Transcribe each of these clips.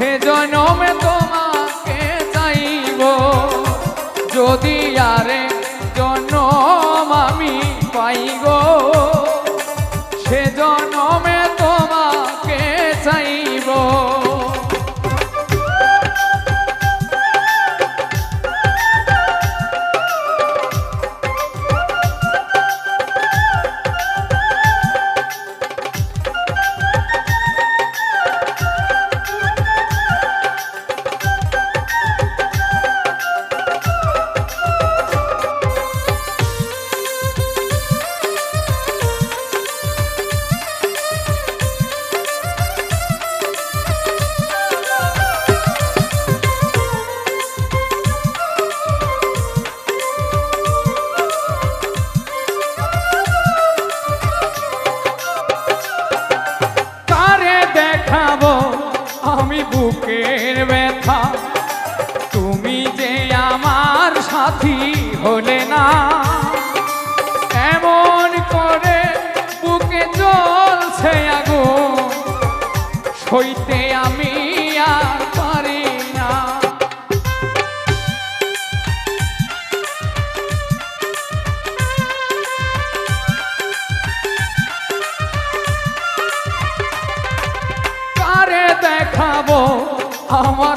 সে জনমে তোমাকে চাইব। যদি আরে জনম আমি পাই সে জনমে তোমাকে চাইব। ব্যথা তুমি যে আমার সাথী হলে না, এমন করে বুকে চলছে আগুন। সইতে আমি আর কারে দেখাবো আমার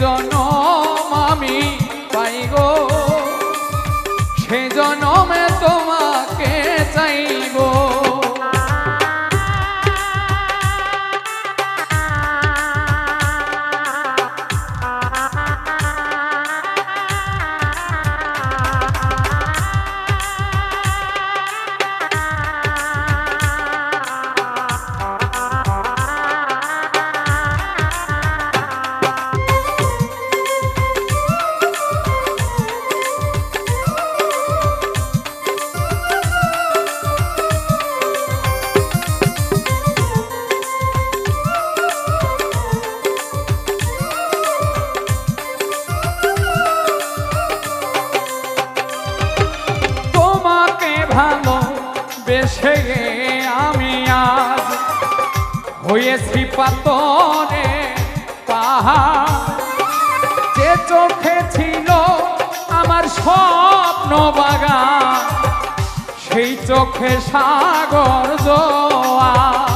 জনম আমি পাই গো বেসে আমি আজ হয়েছি পাতনে পাহাড়। যে চোখে ছিল আমার স্বপ্ন বাগান, সেই চোখে সাগর জোয়ার।